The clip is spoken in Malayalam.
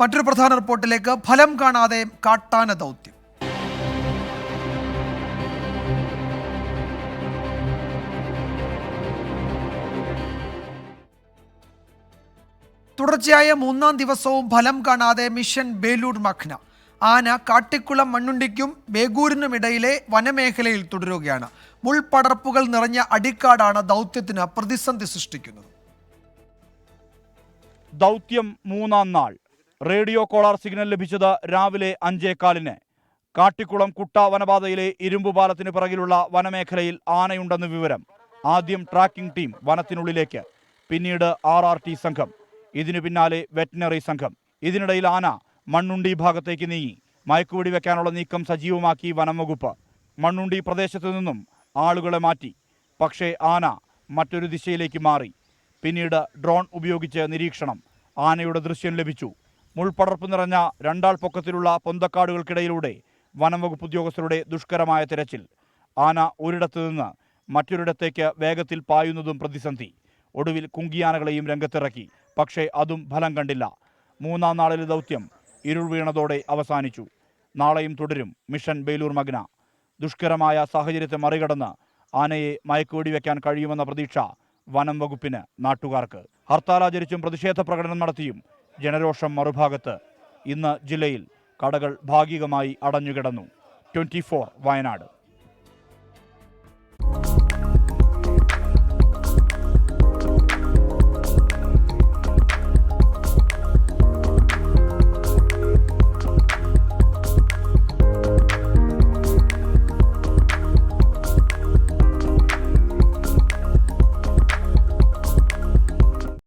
മറ്റൊരു പ്രധാന റിപ്പോർട്ടിലേക്ക് ഫലം കാണാതെ കാട്ടാന ദൗത്യം. തുടർച്ചയായ മൂന്നാം ദിവസവും ഫലം കാണാതെ മിഷൻ ബേലൂർ മഖ്ന ആന കാട്ടിക്കുളം മണ്ണുണ്ടിക്കും ബേഗൂരിനുമിടയിലെ വനമേഖലയിൽ തുടരുകയാണ്. മുൾപടർപ്പുകൾ നിറഞ്ഞ അടിക്കാടാണ് ദൗത്യത്തിന് പ്രതിസന്ധി സൃഷ്ടിക്കുന്നത്. ദൗത്യം മൂന്നാം നാൾ. റേഡിയോ കോളാർ സിഗ്നൽ ലഭിച്ചത് രാവിലെ അഞ്ചേകാലിന് കാട്ടിക്കുളം കുട്ട വനപാതയിലെ ഇരുമ്പുപാലത്തിന് പിറകിലുള്ള വനമേഖലയിൽ ആനയുണ്ടെന്ന് വിവരം. ആദ്യം ട്രാക്കിംഗ് ടീം വനത്തിനുള്ളിലേക്ക്. പിന്നീട് ആർ ആർ ടി സംഘം. ഇതിനു പിന്നാലെ വെറ്റിനറി സംഘം. ഇതിനിടയിൽ ആന മണ്ണുണ്ടി ഭാഗത്തേക്ക് നീങ്ങി. മയക്കുവെടി വെക്കാനുള്ള നീക്കം സജീവമാക്കി വനം വകുപ്പ് മണ്ണുണ്ടി പ്രദേശത്തു നിന്നും ആളുകളെ മാറ്റി. പക്ഷേ ആന മറ്റൊരു ദിശയിലേക്ക് മാറി. പിന്നീട് ഡ്രോൺ ഉപയോഗിച്ച് നിരീക്ഷണം. ആനയുടെ ദൃശ്യം ലഭിച്ചു. മുൾപടർപ്പ് നിറഞ്ഞ രണ്ടാൾ പൊക്കത്തിലുള്ള പൊന്തക്കാടുകൾക്കിടയിലൂടെ വനംവകുപ്പ് ഉദ്യോഗസ്ഥരുടെ ദുഷ്കരമായ തിരച്ചിൽ. ആന ഒരിടത്തു നിന്ന് മറ്റൊരിടത്തേക്ക് വേഗത്തിൽ പായുന്നതും പ്രതിസന്ധി. ഒടുവിൽ കുങ്കിയാനകളെയും രംഗത്തിറക്കി. പക്ഷേ അതും ഫലം കണ്ടില്ല. മൂന്നാം നാളിലെ ദൗത്യം ഇരുൾ വീണതോടെ അവസാനിച്ചു. നാളെയും തുടരും മിഷൻ ബേലൂർ മഗ്ന. ദുഷ്കരമായ സാഹചര്യത്തെ മറികടന്ന് ആനയെ മയക്കുവെടി വെക്കാൻ കഴിയുമെന്ന പ്രതീക്ഷ വനം വകുപ്പിന് നാട്ടുകാർക്ക്. ഹർത്താൽ ആചരിച്ചും പ്രതിഷേധ പ്രകടനം നടത്തിയും ജനരോഷം മറുഭാഗത്ത് ഇന്ന് ജില്ലയിൽ കടകൾ ഭാഗികമായി അടഞ്ഞുകിടന്നു. ട്വന്റി വയനാട്.